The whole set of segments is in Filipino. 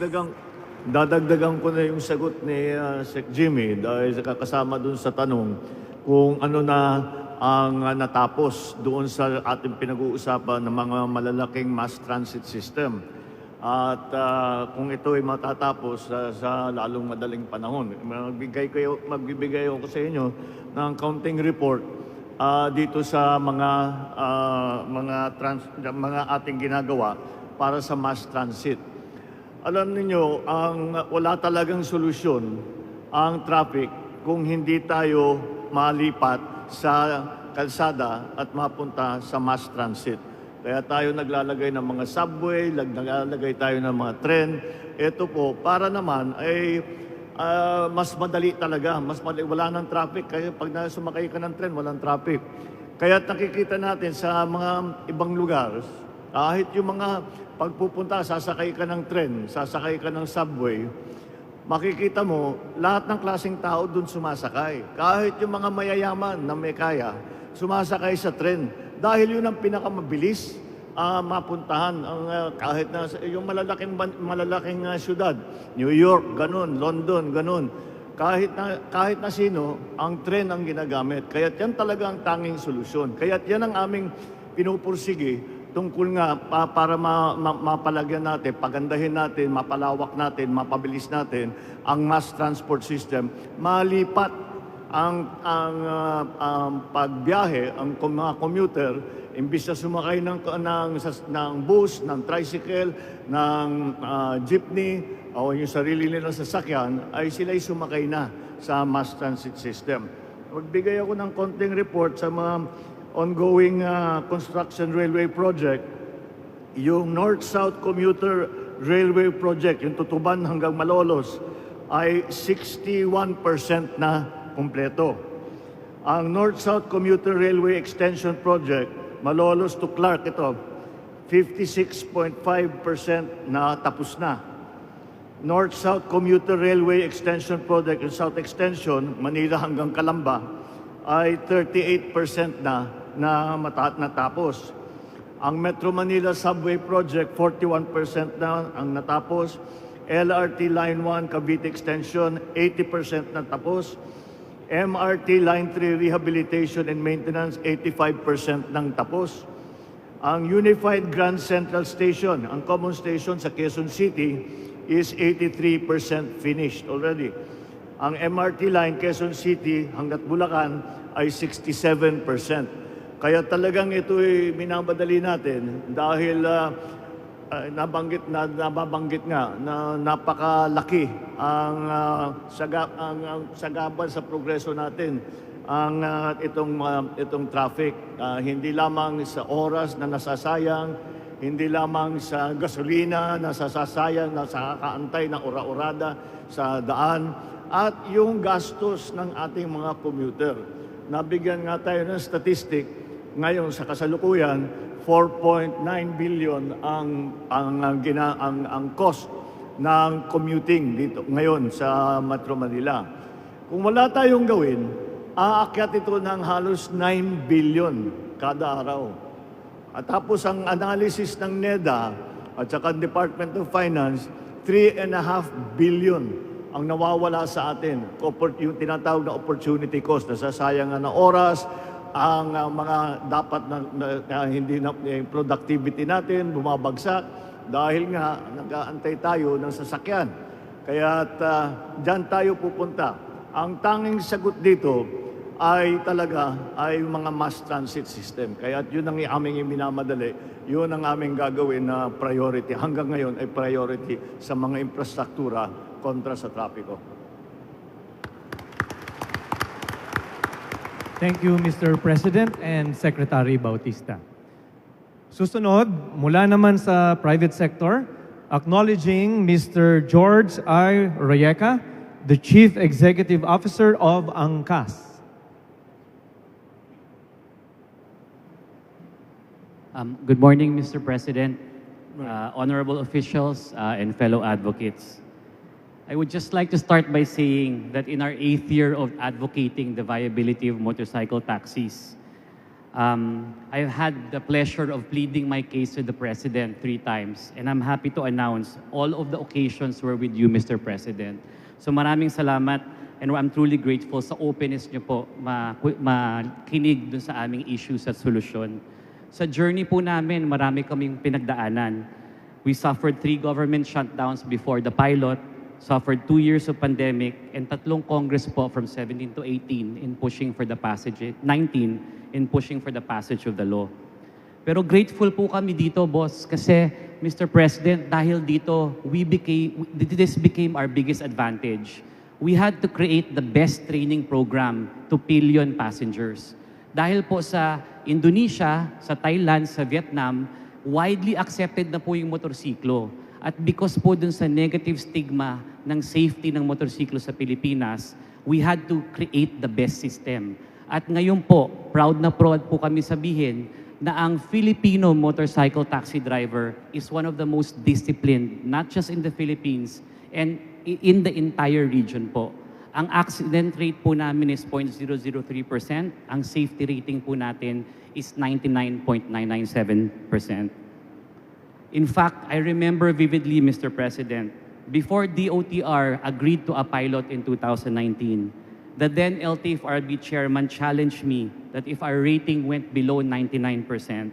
dadagdagan dadagdagan ko na yung sagot ni uh, Sec Jimmy dahil sa kakasama dun sa tanong kung ano na ang uh, natapos doon sa ating pinag-uusapan ng mga malalaking mass transit system. At uh, kung ito ay matatapos uh, sa lalong madaling panahon, magbigay kayo, magbibigay ako sa inyo ng counting report ah, dito sa mga ah, mga trans, mga ating ginagawa para sa mass transit. Alam niyo, ang wala talagang solusyon ang traffic kung hindi tayo malipat sa kalsada at mapunta sa mass transit. Kaya tayo naglalagay ng mga subway, lag- naglalagay tayo ng mga tren. Ito po, para naman ay ah, mas madali talaga, mas madali, wala ng traffic. Kaya pag sumakay ka ng tren, walang traffic. Kaya nakikita natin sa mga ibang lugar, kahit yung mga pagpupunta, sasakay ka ng tren, sasakay ka ng subway, makikita mo, lahat ng klaseng tao doon sumasakay. Kahit yung mga mayayaman na may kaya, sumasakay sa tren. Dahil yun ang pinakamabilis ah, mapuntahan. Ang, ah, kahit na yung malalaking, malalaking ah, syudad, New York, ganun, London, ganun. Kahit na, kahit na sino, ang tren ang ginagamit. Kaya yan talaga ang tanging solusyon. Kaya yan ang aming pinupursige tungkol nga pa- para ma, ma- mapalagyan natin, pagandahin natin, mapalawak natin, mapabilis natin ang mass transport system, malipat ang ang ah, ang pagbiyahe, ang mga commuter, imbis na sumakay ng ng ng bus, ng tricycle, ng ah, jeepney o yung sarili nilang sasakyan, ay sila ay sumakay na sa mass transit system. Magbigay ako ng konting report sa mga ongoing ah, construction railway project yung North-South Commuter Railway Project, yung Tutuban hanggang Malolos, ay 61% na kumpleto. Ang North-South Commuter Railway Extension Project, Malolos to Clark, ito, 56.5% na tapos na. North-South Commuter Railway Extension Project, yung South Extension, Manila hanggang Calamba, ay 38% na na mata- natapos. Ang Metro Manila Subway Project, 41% na ang natapos. LRT Line 1 Cavite Extension, 80% na tapos. MRT Line 3 Rehabilitation and Maintenance, 85% nang tapos. Ang Unified Grand Central Station, ang common station sa Quezon City, is 83% finished already. Ang MRT line Quezon City hanggat Bulacan ay 67%. Kaya talagang ito ay minamadali natin dahil ah, ah, nabanggit na nababanggit nga na napakalaki ang ah, saga, ang, ang sagabal sa progreso natin ang ah, itong ah, itong traffic Ah, hindi lamang sa oras na nasasayang hindi lamang sa gasolina na sasasayang na sa kakaantay ng ora-orada sa daan at yung gastos ng ating mga commuter. Nabigyan nga tayo ng statistic ngayon sa kasalukuyan 4.9 billion ang ang ang, gina, ang, ang cost ng commuting dito ngayon sa Metro Manila. Kung wala tayong gawin, aakyat ito ng halos 9 billion kada araw. At tapos ang analysis ng NEDA at saka Department of Finance, 3.5 billion ang nawawala sa atin. Yung tinatawag na opportunity cost, nasasayangan na oras, ang ah, mga dapat na, na, na hindi na, yung productivity natin bumabagsak dahil nga nag-aantay tayo ng sasakyan. Kaya uh, dyan tayo pupunta. Ang tanging sagot dito ay talaga ay mga mass transit system. Kaya yun ang aming minamadali, yun ang aming gagawin na priority. Hanggang ngayon ay priority sa mga infrastruktura kontra sa trapiko. Thank you, Mr. President and Secretary Bautista. Susunod, mula naman sa private sector, acknowledging Mr. George I. Rayeka, the Chief Executive Officer of ANCAS. Um, Good morning, Mr. President, uh, honorable officials, uh, and fellow advocates. I would just like to start by saying that in our eighth year of advocating the viability of motorcycle taxis, Um, I've had the pleasure of pleading my case to the President three times, and I'm happy to announce all of the occasions were with you, Mr. President. So maraming salamat, and I'm truly grateful sa openness niyo po ma- makinig dun sa aming issues at solusyon. Sa journey po namin, marami kaming pinagdaanan. We suffered three government shutdowns before the pilot, suffered two years of pandemic, and tatlong Congress po from 17 to 18 in pushing for the passage, 19 in pushing for the passage of the law. Pero grateful po kami dito, boss, kasi Mr. President, dahil dito, we became, this became our biggest advantage. We had to create the best training program to billion passengers. Dahil po sa Indonesia, sa Thailand, sa Vietnam, widely accepted na po yung motorsiklo. At because po dun sa negative stigma ng safety ng motorsiklo sa Pilipinas, we had to create the best system. At ngayon po, proud na proud po kami sabihin na ang Filipino motorcycle taxi driver is one of the most disciplined, not just in the Philippines, and in the entire region po. Ang accident rate po namin is 0.003%. Ang safety rating po natin is 99.997%. In fact, I remember vividly, Mr. President, before DOTR agreed to a pilot in 2019, the then LTFRB chairman challenged me that if our rating went below 99%,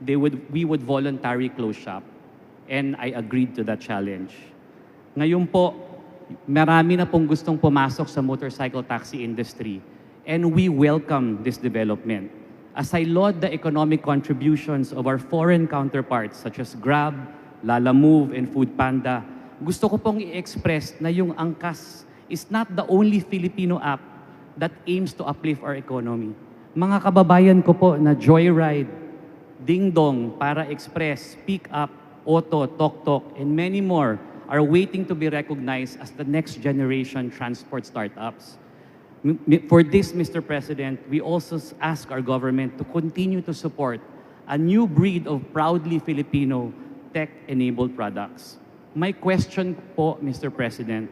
they would, we would voluntarily close shop. And I agreed to that challenge. Ngayon po, marami na pong gustong pumasok sa motorcycle taxi industry. And we welcome this development. As I laud the economic contributions of our foreign counterparts such as Grab, Lala Move, and Food Panda, gusto ko pong i-express na yung Angkas is not the only Filipino app that aims to uplift our economy. Mga kababayan ko po na Joyride, Ding Dong, Para Express, Pick Up, Auto, Tok Tok, and many more are waiting to be recognized as the next generation transport startups. For this, Mr. President, we also ask our government to continue to support a new breed of proudly Filipino tech-enabled products. My question po, Mr. President,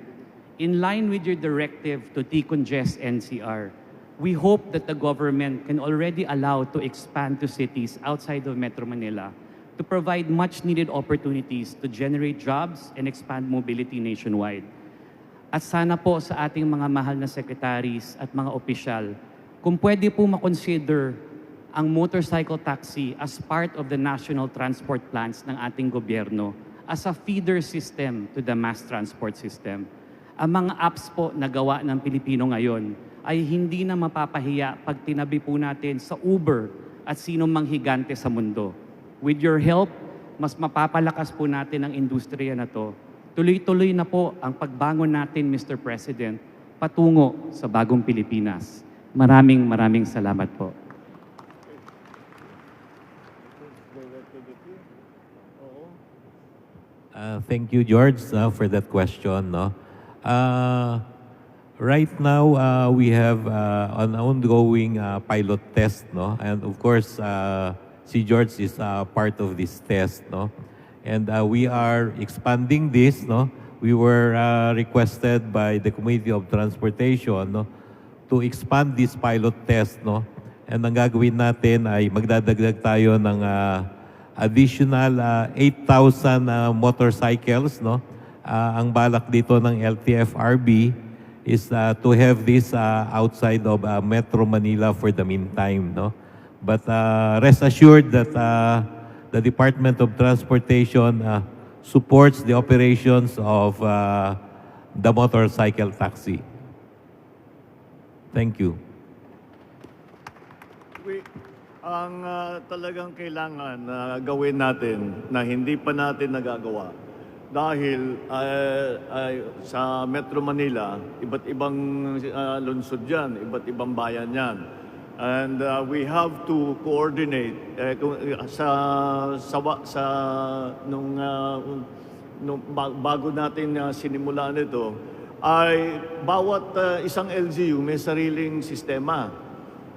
in line with your directive to decongest NCR, we hope that the government can already allow to expand to cities outside of Metro Manila to provide much needed opportunities to generate jobs and expand mobility nationwide. At sana po sa ating mga mahal na secretaries at mga opisyal, kung pwede po makonsider ang motorcycle taxi as part of the national transport plans ng ating gobyerno as a feeder system to the mass transport system. Ang mga apps po na gawa ng Pilipino ngayon ay hindi na mapapahiya pag tinabi po natin sa Uber at sino mang higante sa mundo. With your help, mas mapapalakas po natin ang industriya na to. Tuloy-tuloy na po ang pagbangon natin, Mr. President, patungo sa bagong Pilipinas. Maraming maraming salamat po. Uh, Thank you, George, uh, for that question. No? Uh, Right now, uh, we have uh, an ongoing uh, pilot test, no? And of course, uh, si George is uh, part of this test, no? And uh, we are expanding this, no? We were uh, requested by the Committee of Transportation, no? To expand this pilot test, no? And ang gagawin natin ay magdadagdag tayo ng uh, additional uh, 8,000 uh, motorcycles, no? Uh, ang balak dito ng LTFRB is uh, to have this uh, outside of uh, Metro Manila for the meantime, no? But uh, rest assured that uh, the Department of Transportation uh, supports the operations of uh, the motorcycle taxi. Thank you. We, ang ah, talagang kailangan na gawin natin na hindi pa natin nagagawa dahil ah, ay, sa Metro Manila, iba't ibang ah, lungsod yan, iba't ibang bayan yan. And ah, we have to coordinate eh, kung- sa sa sa nung, ah, nung ba- bago natin ah, sinimulan ito ay bawat ah, isang LGU may sariling sistema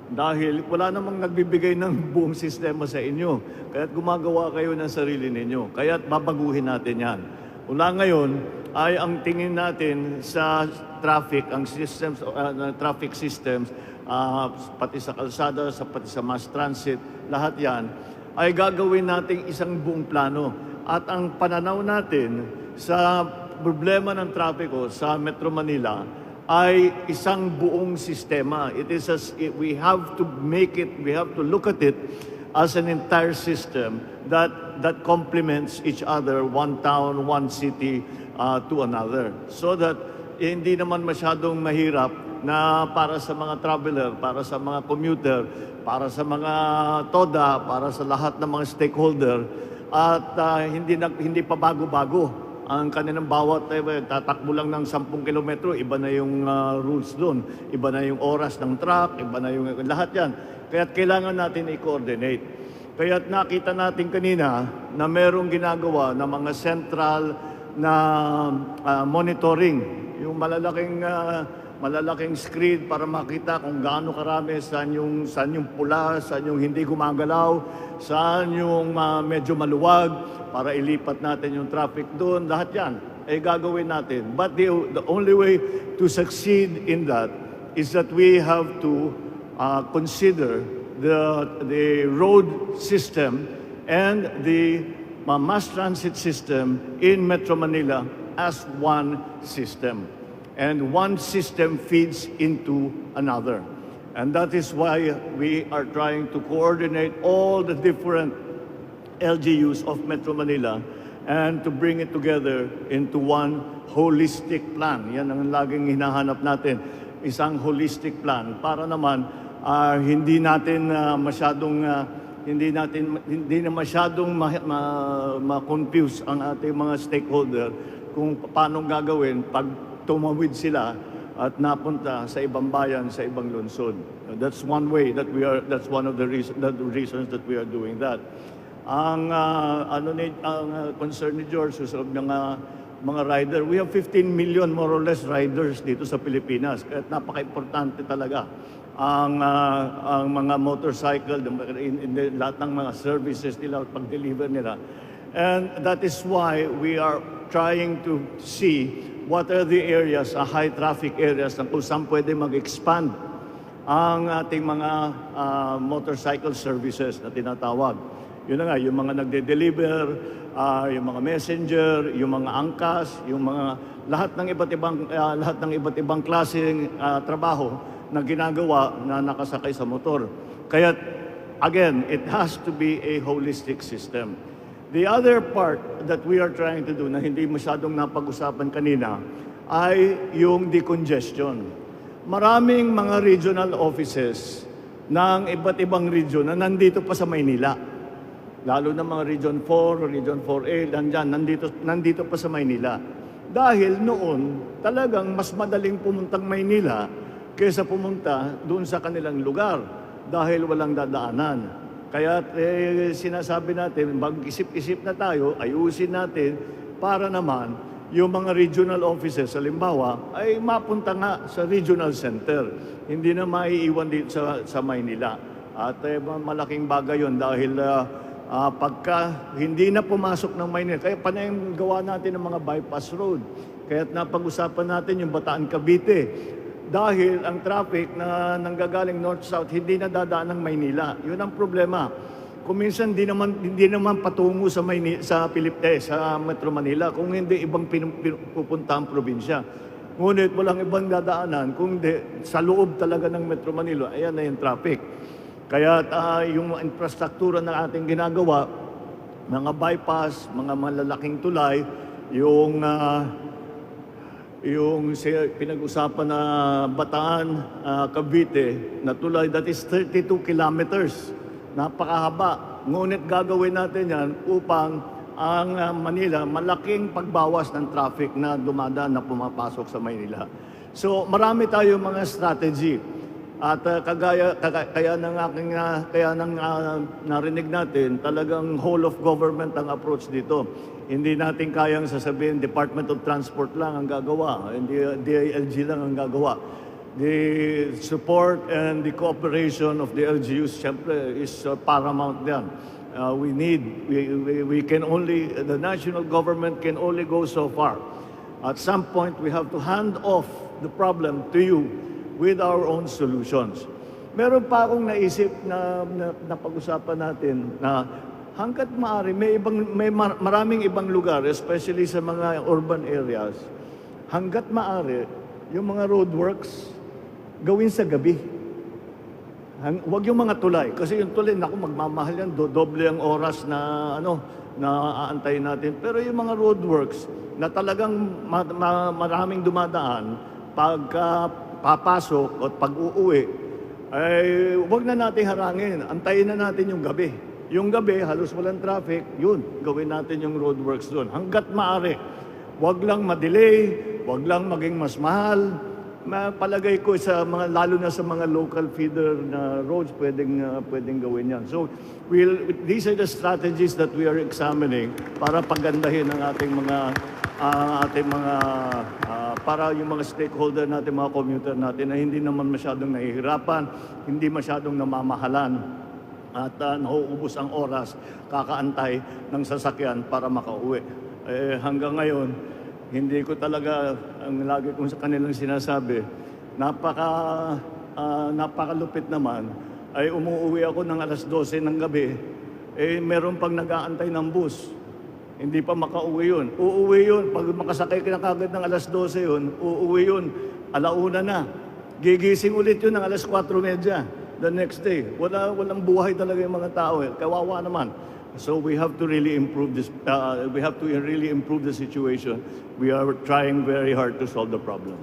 dahil wala namang nagbibigay ng buong sistema sa inyo. Kaya't gumagawa kayo ng sarili ninyo. Kaya't babaguhin natin yan. Mula ngayon, ay ang tingin natin sa traffic, ang systems, uh, traffic systems, ah, pati sa kalsada, sa, pati sa mass transit, lahat yan, ay gagawin nating isang buong plano. At ang pananaw natin sa problema ng trapiko sa Metro Manila ay isang buong sistema. It is as, we have to make it, we have to look at it as an entire system that that complements each other, one town, one city uh, to another. So that eh, hindi naman masyadong mahirap na para sa mga traveler, para sa mga commuter, para sa mga TODA, para sa lahat ng mga stakeholder at uh, hindi na, hindi pa bago-bago ang kanilang bawat eh, tatakbo lang ng 10 kilometro, iba na yung uh, rules doon, iba na yung oras ng truck, iba na yung lahat yan. Kaya kailangan natin i-coordinate. Kaya nakita natin kanina na merong ginagawa na mga central na ah, monitoring, yung malalaking ah, malalaking screen para makita kung gaano karami, saan yung, saan yung pula, saan yung hindi gumagalaw, saan yung ah, medyo maluwag, para ilipat natin yung traffic doon, lahat yan ay gagawin natin. But the, the only way to succeed in that is that we have to uh, consider the, the road system and the uh, mass transit system in Metro Manila as one system. And one system feeds into another. And that is why we are trying to coordinate all the different LGUs of Metro Manila and to bring it together into one holistic plan. Yan ang laging hinahanap natin, isang holistic plan para naman ah, hindi natin ah, masyadong ah, hindi natin hindi na masyadong ma- ma- ma-confuse ang ating mga stakeholder kung paano gagawin pag tumawid sila at napunta sa ibang bayan, sa ibang lungsod. That's one way that we are that's one of the reason, the reasons that we are doing that. Ang ah, ano ni ang ah, concern ni George sa mga mga rider, we have 15 million more or less riders dito sa Pilipinas. Kaya napaka-importante talaga ang ah, ang mga motorcycle, in, in the, lahat ng mga services nila, pag-deliver nila. And that is why we are trying to see what are the areas, uh, high traffic areas na kung saan pwede mag-expand ang ating mga ah, motorcycle services na tinatawag. Yun na nga, yung mga nagde-deliver, ah, yung mga messenger, yung mga angkas, yung mga lahat ng iba't ibang ah, lahat ng iba't ibang klaseng ah, trabaho na ginagawa na nakasakay sa motor. Kaya again, it has to be a holistic system. The other part that we are trying to do na hindi masyadong napag-usapan kanina ay yung decongestion. Maraming mga regional offices ng iba't ibang region na nandito pa sa Maynila. Lalo na mga Region 4, Region 4A, nandyan, nandito, nandito pa sa Maynila. Dahil noon, talagang mas madaling pumuntang Maynila kaysa pumunta doon sa kanilang lugar dahil walang dadaanan. Kaya eh, sinasabi natin, mag-isip-isip na tayo, ayusin natin para naman yung mga regional offices, halimbawa, ay mapunta nga sa regional center. Hindi na maiiwan dito sa, sa Maynila. At eh, malaking bagay yon dahil ah, ah, pagka hindi na pumasok ng Maynila, kaya panay yung gawa natin ng mga bypass road. Kaya napag-usapan natin yung Bataan Cavite. Dahil ang traffic na nanggagaling north-south hindi na dadaan ng Maynila. Yun ang problema. Kung minsan hindi naman hindi naman patungo sa Maynila, sa Pilip eh, sa Metro Manila kung hindi ibang pupunta ang probinsya. Ngunit walang ibang dadaanan kung hindi sa loob talaga ng Metro Manila, ayan na yung traffic. Kaya ah, yung infrastruktura ng ating ginagawa, mga bypass, mga malalaking tulay, yung ah, yung pinag-usapan na Bataan, ah, Cavite, na tulay, that is 32 kilometers. Napakahaba. Ngunit gagawin natin yan upang ang ah, Manila, malaking pagbawas ng traffic na dumadaan na pumapasok sa Maynila. So marami tayong mga strategy. At ah, kagaya, kaga- kaya ng aking, ah, kaya ng ah, narinig natin, talagang whole of government ang approach dito. Hindi natin kayang sasabihin Department of Transport lang ang gagawa, hindi DILG lang ang gagawa. The support and the cooperation of the LGUs, syempre, is uh, paramount yan. Uh, we need, we, we, we can only, the national government can only go so far. At some point, we have to hand off the problem to you with our own solutions. Meron pa akong naisip na, na, na pag-usapan natin na hanggat maaari, may, ibang, may mar- maraming ibang lugar, especially sa mga urban areas, hanggat maaari, yung mga roadworks, gawin sa gabi. Hang, wag yung mga tulay. Kasi yung tulay, naku, magmamahal yan. Do, doble ang oras na, ano, na aantayin natin. Pero yung mga roadworks, na talagang ma, ma- maraming dumadaan, pagka papasok at pag-uuwi, ay wag na natin harangin. Antayin na natin yung gabi. Yung gabi, halos walang traffic, yun, gawin natin yung roadworks doon. Hanggat maaari. Wag lang ma-delay, wag lang maging mas mahal, Mapalagay ko sa mga lalo na sa mga local feeder na roads pwedeng uh, pwedeng gawin 'yan. So we'll these are the strategies that we are examining para pagandahin ang ating mga ah, ating mga ah, para yung mga stakeholder natin, mga commuter natin na hindi naman masyadong nahihirapan, hindi masyadong namamahalan at uh, nauubos ang oras kakaantay ng sasakyan para makauwi. Eh, hanggang ngayon, hindi ko talaga, ang lagi kong sa kanilang sinasabi, napaka, ah, napakalupit naman, ay umuwi ako ng alas 12 ng gabi, eh meron pang nag-aantay ng bus. Hindi pa makauwi yun. Uuwi yun. Pag makasakay ka na kagad ng alas 12 yun, uuwi yun. Alauna na. Gigising ulit yun ng alas 4.30 the next day. Wala, walang buhay talaga yung mga tao. Eh. Kawawa naman. So we have to really improve this. Uh, we have to really improve the situation. We are trying very hard to solve the problem.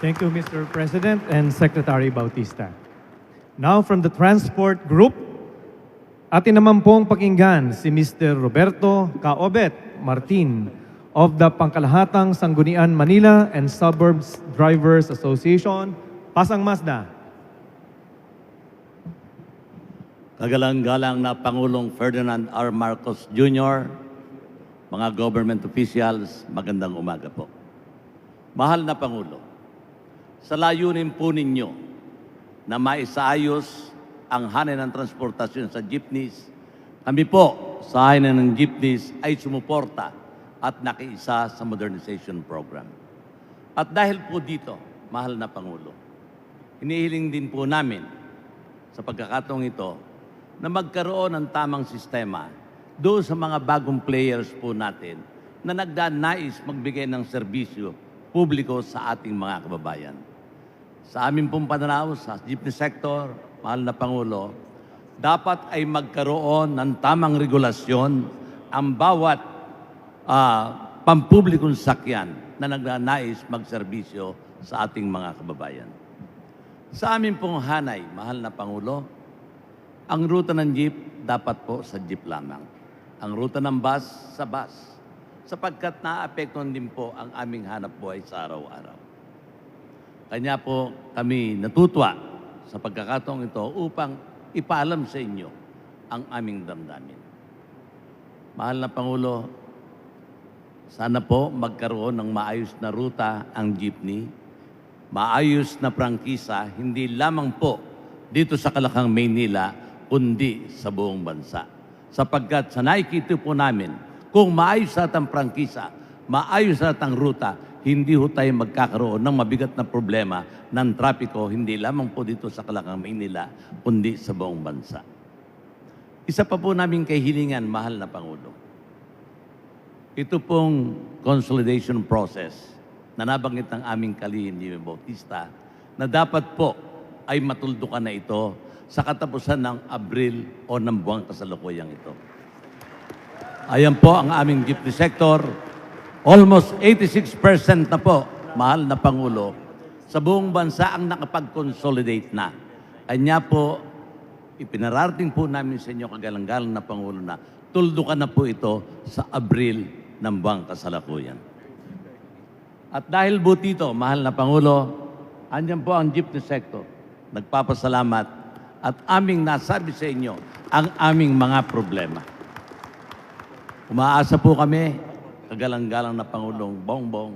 Thank you, Mr. President and Secretary Bautista. Now from the Transport Group, atin naman pong pakinggan si Mr. Roberto Caobet Martin of the Pangkalahatang Sanggunian Manila and Suburbs Drivers Association, Pasang Mazda. Kagalang-galang na Pangulong Ferdinand R. Marcos Jr., mga government officials, magandang umaga po. Mahal na Pangulo, sa layunin po ninyo na maisaayos ang hanay ng transportasyon sa jeepneys, kami po sa hanay ng jeepneys ay sumuporta at nakiisa sa modernization program. At dahil po dito, mahal na Pangulo, hinihiling din po namin sa pagkakataong ito na magkaroon ng tamang sistema doon sa mga bagong players po natin na nagdanais magbigay ng serbisyo publiko sa ating mga kababayan. Sa aming pong pananaw sa jeepney sector, mahal na Pangulo, dapat ay magkaroon ng tamang regulasyon ang bawat ah, pampublikong sakyan na nagnanais magserbisyo sa ating mga kababayan. Sa amin pong hanay, mahal na Pangulo, ang ruta ng jeep dapat po sa jeep lamang. Ang ruta ng bus sa bus. Sapagkat naapektuhan din po ang aming hanap buhay sa araw-araw. Kanya po kami natutwa sa pagkakataong ito upang ipaalam sa inyo ang aming damdamin. Mahal na Pangulo, sana po magkaroon ng maayos na ruta ang jeepney, maayos na prangkisa, hindi lamang po dito sa Kalakang, Maynila, kundi sa buong bansa. Sapagkat sa nakikita po namin, kung maayos at ang prangkisa, maayos at ang ruta, hindi ho tayo magkakaroon ng mabigat na problema ng trapiko, hindi lamang po dito sa Kalakang, Maynila, kundi sa buong bansa. Isa pa po namin kahilingan, mahal na Pangulo. Ito pong consolidation process na nabanggit ng aming kalihin ni Bautista na dapat po ay matuldukan na ito sa katapusan ng Abril o ng buwang kasalukuyang ito. Ayan po ang aming jeepney sector. Almost 86% na po, mahal na Pangulo, sa buong bansa ang nakapag-consolidate na. Kanya po, ipinarating po namin sa inyo kagalang-galang na Pangulo na tuldukan na po ito sa Abril ng buwang kasalukuyan. At dahil po dito, mahal na Pangulo, andyan po ang jeepney sector. Nagpapasalamat at aming nasabi sa inyo ang aming mga problema. Umaasa po kami, kagalang-galang na Pangulong Bongbong,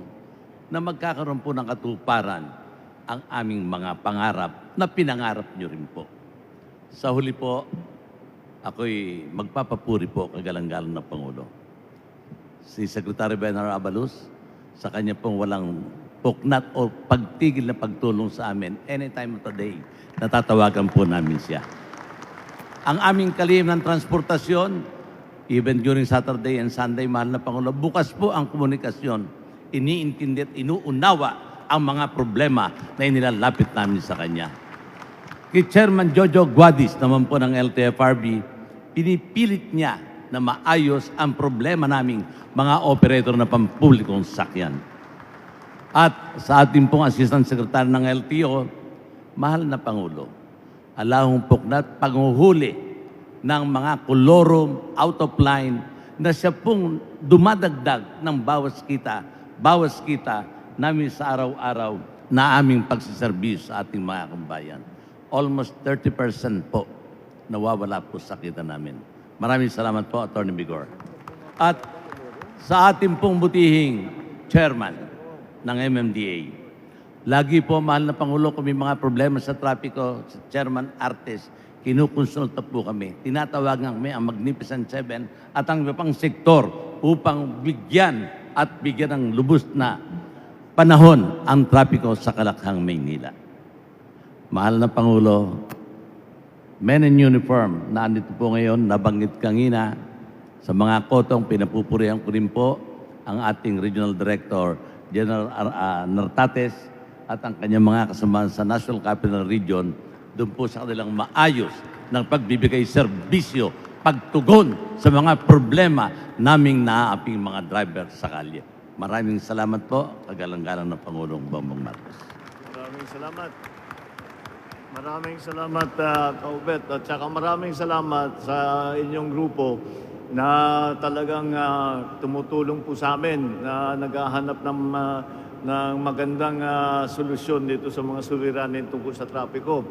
na magkakaroon po ng katuparan ang aming mga pangarap na pinangarap nyo rin po. Sa huli po, ako'y magpapapuri po kagalang-galang na Pangulo. si Secretary Benar Abalus sa kanya pong walang puknat o pagtigil na pagtulong sa amin anytime of the day. Natatawagan po namin siya. Ang aming kalihim ng transportasyon, even during Saturday and Sunday, mahal na Pangulo, bukas po ang komunikasyon. Iniintindi at inuunawa ang mga problema na inilalapit namin sa Kanya. Kay Chairman Jojo Guadis naman po ng LTFRB, pinipilit niya na maayos ang problema naming mga operator na pampublikong sakyan. At sa ating pong Assistant Secretary ng LTO, mahal na Pangulo, alahong puknat panghuhuli ng mga kolorum out of line na siya pong dumadagdag ng bawas kita, bawas kita namin sa araw-araw na aming pagsiservis sa ating mga kambayan. Almost 30% po nawawala po sa kita namin. Maraming salamat po, Attorney Bigor. At sa ating pong butihing chairman ng MMDA, lagi po, mahal na Pangulo, kung may mga problema sa trapiko, sa Chairman Artes, kinukonsulta po kami. Tinatawagan kami ang Magnificent Seven at ang iba pang sektor upang bigyan at bigyan ng lubos na panahon ang trapiko sa Kalakhang, Maynila. Mahal na Pangulo, men in uniform na andito po ngayon, nabanggit kanina, sa mga kotong pinapupurihan ko rin po ang ating Regional Director, General ah, Nartates, at ang kanyang mga kasamahan sa National Capital Region, doon po sa kanilang maayos ng pagbibigay serbisyo, pagtugon sa mga problema naming naaaping mga driver sa kalye. Maraming salamat po, kagalang-galang ng Pangulong Bongbong Marcos. Maraming salamat. Maraming salamat, uh, Kaubet. At saka maraming salamat sa inyong grupo na talagang ah, tumutulong po sa amin na naghahanap ng, ah, ng magandang ah, solusyon dito sa mga suliranin tungkol sa trapiko.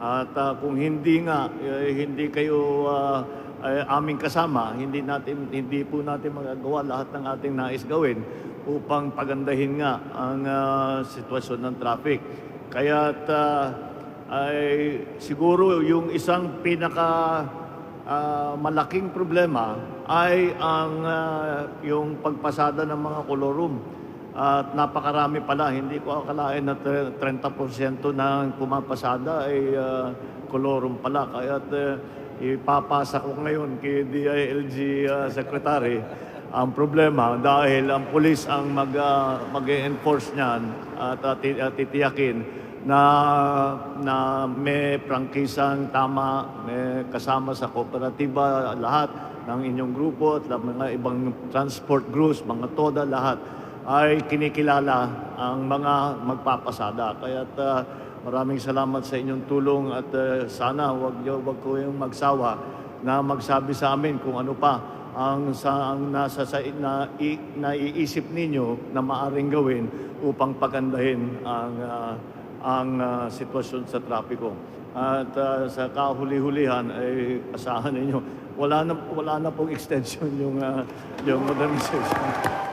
At ah, kung hindi nga, eh, hindi kayo ah, ay aming kasama, hindi natin hindi po natin magagawa lahat ng ating nais gawin upang pagandahin nga ang ah, sitwasyon ng traffic. Kaya ay siguro yung isang pinaka ah, malaking problema ay ang ah, yung pagpasada ng mga kolorum. At napakarami pala, hindi ko akalain na tre- 30% ng pumapasada ay ah, kolorum pala. Kaya ipapasa ko ngayon kay DILG ah, Secretary ang problema dahil ang pulis ang mag, ah, mag-enforce niyan at ah, ti- ah, titiyakin na na may prangkisang tama, may kasama sa kooperatiba lahat ng inyong grupo at mga ibang transport groups, mga TODA lahat ay kinikilala ang mga magpapasada. Kaya maraming salamat sa inyong tulong at ah, sana wag wag ko yung magsawa na magsabi sa amin kung ano pa ang sa ang nasa sa na, i, naiisip ninyo na maaring gawin upang pagandahin ang ah, ang ah, sitwasyon sa trapiko. At ah, sa kahuli-hulihan ay asahan ninyo wala na wala na pong extension yung ah, yung modernization.